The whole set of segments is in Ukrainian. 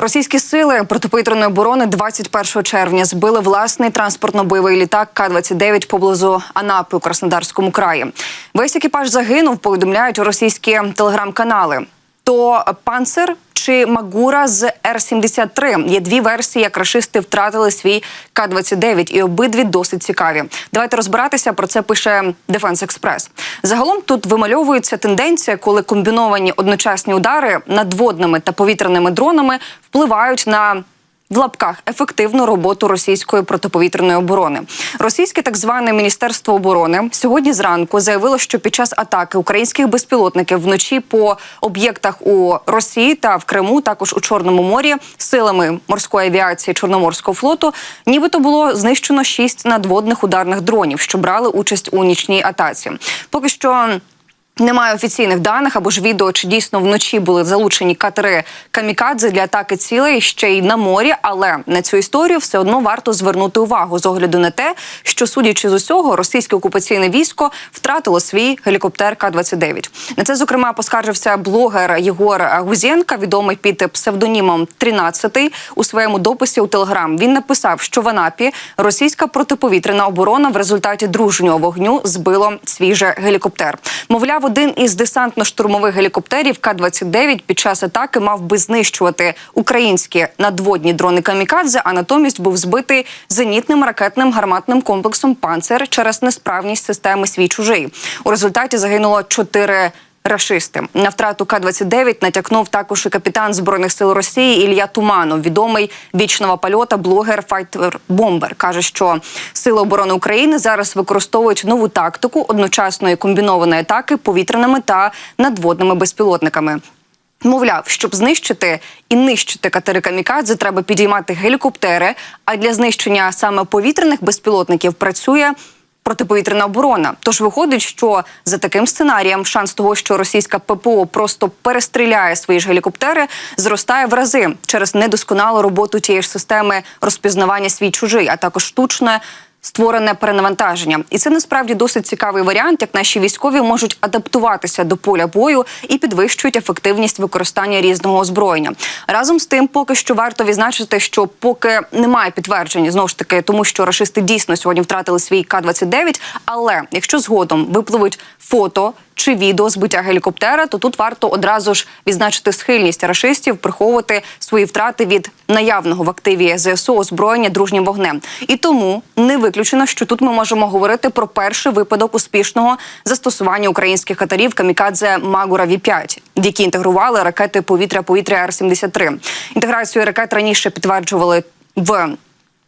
Російські сили протиповітряної оборони 21 червня збили власний транспортно-бойовий літак К-29 поблизу Анапи у Краснодарському краї. Весь екіпаж загинув, повідомляють російські телеграм-канали. То панцер чи Магура з Р-73. Є дві версії, як рашисти втратили свій К-29, і обидві досить цікаві. Давайте розбиратися. Про це пише Дефенс Експрес. Загалом тут вимальовується тенденція, коли комбіновані одночасні удари надводними та повітряними дронами впливають на в лапках ефективну роботу російської протиповітряної оборони. Російське так зване міністерство оборони сьогодні зранку заявило, що під час атаки українських безпілотників вночі по об'єктах у Росії та в Криму, також у Чорному морі, силами морської авіації Чорноморського флоту, нібито було знищено шість надводних ударних дронів, що брали участь у нічній атаці. Поки що. Немає офіційних даних або ж відео, чи дійсно вночі були залучені катери камікадзе для атаки цілей ще й на морі. Але на цю історію все одно варто звернути увагу з огляду на те, що судячи з усього, російське окупаційне військо втратило свій гелікоптер К-29. На це зокрема поскаржився блогер Єгор Гузєнка, відомий під псевдонімом «13», у своєму дописі у Телеграм. Він написав, що в Анапі російська протиповітряна оборона в результаті дружнього вогню збило свій же гелікоптер. Мовляв, один із десантно-штурмових гелікоптерів К-29 під час атаки мав би знищувати українські надводні дрони камікадзе, а натомість був збитий зенітним ракетним гарматним комплексом «Панцер» через несправність системи свій чужий. У результаті загинуло чотири. Рашисти на втрату К-29 натякнув також і капітан збройних сил Росії Ілля Туманов, відомий вічного польота, блогер Файтер Бомбер. каже, що сили оборони України зараз використовують нову тактику одночасної комбінованої атаки повітряними та надводними безпілотниками. Мовляв, щоб знищити і нищити катери камікадзе, треба підіймати гелікоптери. А для знищення саме повітряних безпілотників працює протиповітряна оборона. Тож виходить, що за таким сценарієм шанс того, що російська ППО просто перестріляє свої ж гелікоптери, зростає в рази через недосконалу роботу тієї ж системи розпізнавання свій чужий, а також штучне. Створене перенавантаження, і це насправді досить цікавий варіант, як наші військові можуть адаптуватися до поля бою і підвищують ефективність використання різного озброєння. Разом з тим, поки що варто відзначити, що поки немає підтверджень, знову ж таки, тому що рашисти дійсно сьогодні втратили свій К-29, Але якщо згодом випливуть фото чи відео збиття гелікоптера, то тут варто одразу ж відзначити схильність рашистів приховувати свої втрати від наявного в активі ЗСУ озброєння дружнім вогнем. І тому не виключено, що тут ми можемо говорити про перший випадок успішного застосування українських катерів камікадзе Магура Ві 5 які інтегрували ракети повітря-повітря Р-73. Інтеграцію ракет раніше підтверджували в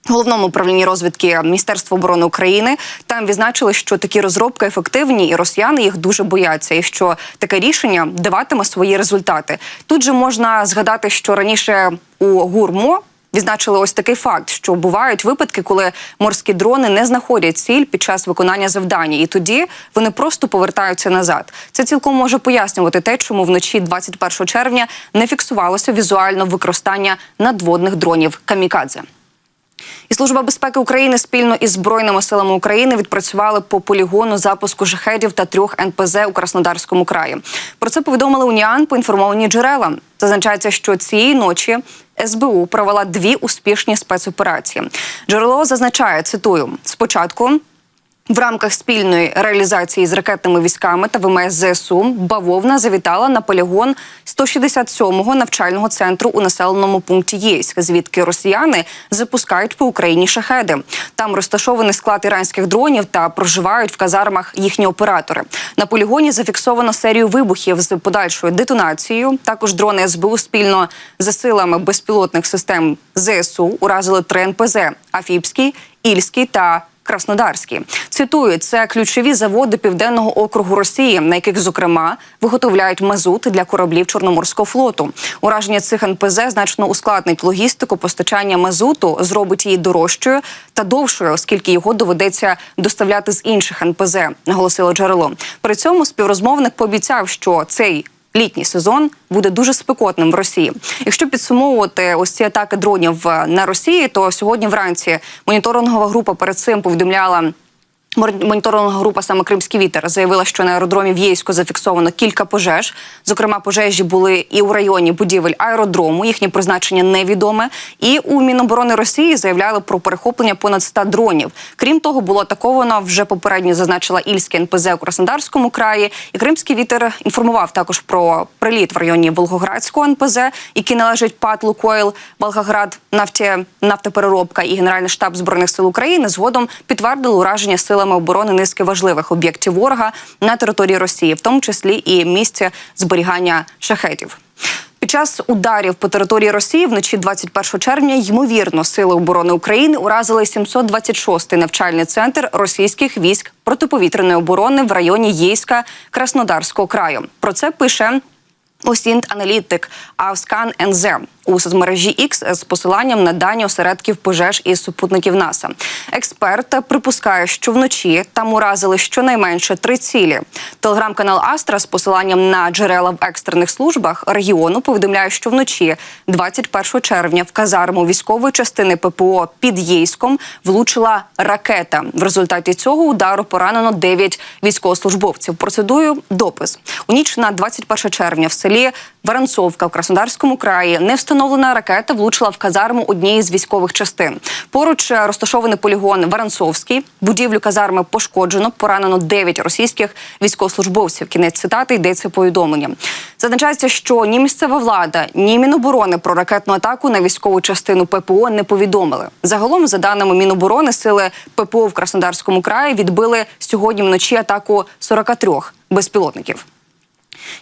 Головному управлінні розвідки Міністерства оборони України там відзначили, що такі розробки ефективні, і росіяни їх дуже бояться, і що таке рішення даватиме свої результати. Тут же можна згадати, що раніше у гурмо. Відзначили ось такий факт, що бувають випадки, коли морські дрони не знаходять ціль під час виконання завдання, і тоді вони просто повертаються назад. Це цілком може пояснювати те, чому вночі 21 червня не фіксувалося візуально використання надводних дронів камікадзе. І служба безпеки України спільно із збройними силами України відпрацювали по полігону запуску шахедів та трьох НПЗ у Краснодарському краї. Про це повідомили Уніан поінформовані джерела. Зазначається, що цієї ночі СБУ провела дві успішні спецоперації. Джерело зазначає цитую: спочатку. В рамках спільної реалізації з ракетними військами та ВМС ЗСУ бавовна завітала на полігон 167-го навчального центру у населеному пункті Єйськ, звідки росіяни запускають по Україні шахеди. Там розташований склад іранських дронів та проживають в казармах їхні оператори. На полігоні зафіксовано серію вибухів з подальшою детонацією. Також дрони СБУ спільно за силами безпілотних систем ЗСУ уразили три НПЗ – Афіпський, Ільський та Краснодарський. Цитую, це ключові заводи південного округу Росії, на яких зокрема виготовляють мазут для кораблів Чорноморського флоту. Ураження цих НПЗ значно ускладнить логістику постачання мазуту, зробить її дорожчою та довшою, оскільки його доведеться доставляти з інших НПЗ. Наголосило джерело. При цьому співрозмовник пообіцяв, що цей літній сезон буде дуже спекотним в Росії. Якщо підсумовувати ось ці атаки дронів на Росії, то сьогодні вранці моніторингова група перед цим повідомляла. Моніторингова група саме Кримський вітер заявила, що на аеродромі в Єйську зафіксовано кілька пожеж. Зокрема, пожежі були і у районі будівель аеродрому. Їхнє призначення невідоме. І у Міноборони Росії заявляли про перехоплення понад 100 дронів. Крім того, було атаковано вже попередньо зазначила Ільське НПЗ у Краснодарському краї. І Кримський вітер інформував також про приліт в районі Волгоградського НПЗ, який належить ПАТ Лукойл, Волгоград, нафті, нафтопереробка і Генеральний штаб збройних сил України згодом підтвердили ураження силами оборони низки важливих об'єктів ворога на території Росії, в тому числі і місце зберігання шахетів. Під час ударів по території Росії вночі 21 червня ймовірно сили оборони України уразили 726-й навчальний центр російських військ протиповітряної оборони в районі Єйська Краснодарського краю. Про це пише Осінт аналітик Авскан НЗ у соцмережі X з посиланням на дані осередків пожеж із супутників НАСА. Експерт припускає, що вночі там уразили щонайменше три цілі. Телеграм-канал Астра з посиланням на джерела в екстрених службах регіону повідомляє, що вночі, 21 червня, в казарму військової частини ППО під Єйськом влучила ракета. В результаті цього удару поранено 9 військовослужбовців. Процедую допис у ніч на 21 червня в селі Воронцовка в Краснодарському краї не встановлена ракета влучила в казарму однієї з військових частин. Поруч е, розташований полігон Воронцовський. Будівлю казарми пошкоджено. Поранено 9 російських військовослужбовців. Кінець цитати йдеться повідомлення. Зазначається, що ні місцева влада, ні Міноборони про ракетну атаку на військову частину ППО не повідомили. Загалом, за даними Міноборони, сили ППО в Краснодарському краї відбили сьогодні вночі атаку 43 безпілотників.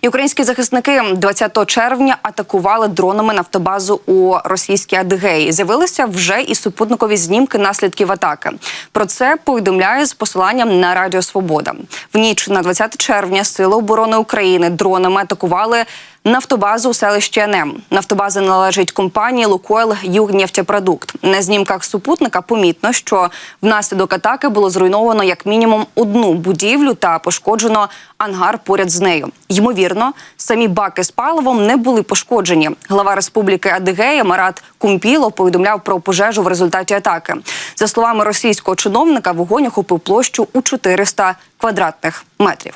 І українські захисники 20 червня атакували дронами нафтобазу у російській Адигеї. З'явилися вже і супутникові знімки наслідків атаки. Про це повідомляє з посиланням на Радіо Свобода. В ніч на 20 червня Сили оборони України дронами атакували нафтобазу у селищі Анем. Нафтобаза належить компанії Лукойл Югнефтепродукт. На знімках супутника помітно, що внаслідок атаки було зруйновано як мінімум одну будівлю та пошкоджено ангар поряд з нею. Ймовірно, самі баки з паливом не були пошкоджені. Глава республіки Адигея Марат Кумпіло повідомляв про пожежу в результаті атаки. За словами російського чиновника, вогонь охопив площу у 400 квадратних метрів.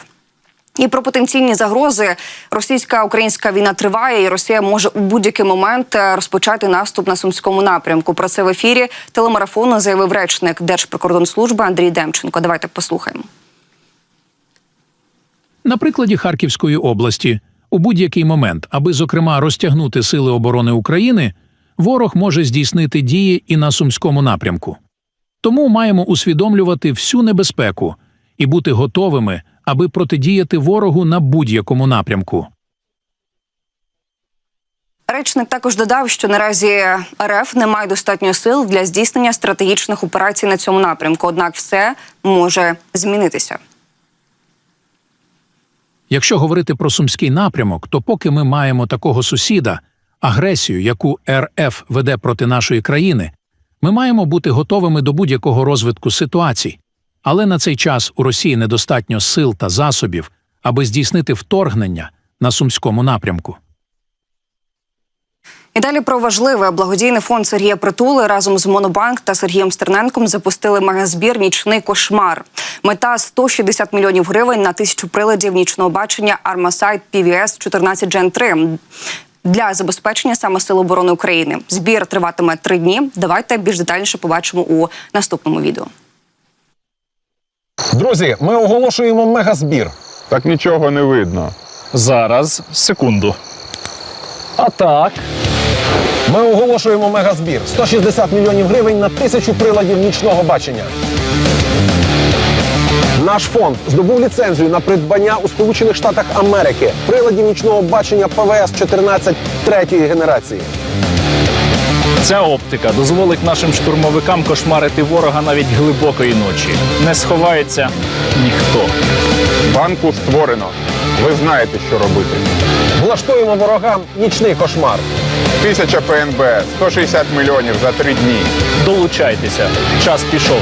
І про потенційні загрози російська-українська війна триває, і Росія може у будь-який момент е, розпочати наступ на сумському напрямку. Про це в ефірі телемарафону заявив речник Держприкордонслужби Андрій Демченко. Давайте послухаємо. На прикладі Харківської області у будь-який момент, аби зокрема розтягнути сили оборони України, ворог може здійснити дії і на сумському напрямку. Тому маємо усвідомлювати всю небезпеку і бути готовими, аби протидіяти ворогу на будь-якому напрямку. Речник також додав, що наразі РФ не має достатньо сил для здійснення стратегічних операцій на цьому напрямку однак, все може змінитися. Якщо говорити про сумський напрямок, то поки ми маємо такого сусіда, агресію, яку РФ веде проти нашої країни, ми маємо бути готовими до будь-якого розвитку ситуацій. Але на цей час у Росії недостатньо сил та засобів, аби здійснити вторгнення на сумському напрямку. І далі про важливе благодійний фонд Сергія Притули разом з Монобанк та Сергієм Стерненком запустили мегазбір Нічний кошмар. Мета 160 мільйонів гривень на тисячу приладів нічного бачення Armasight PVS 14 Gen 3 для забезпечення саме Сил оборони України. Збір триватиме три дні. Давайте більш детальніше побачимо у наступному відео. Друзі, ми оголошуємо мегазбір. Так нічого не видно. Зараз, секунду. А так. Ми оголошуємо мегазбір. 160 мільйонів гривень на тисячу приладів нічного бачення. Наш фонд здобув ліцензію на придбання у Сполучених Штатах Америки приладів нічного бачення ПВС 14 третьої генерації. Ця оптика дозволить нашим штурмовикам кошмарити ворога навіть глибокої ночі. Не сховається ніхто. Банку створено. Ви знаєте, що робити. Влаштуємо ворогам нічний кошмар. Тисяча ПНБ, 160 мільйонів за три дні. Долучайтеся. Час пішов.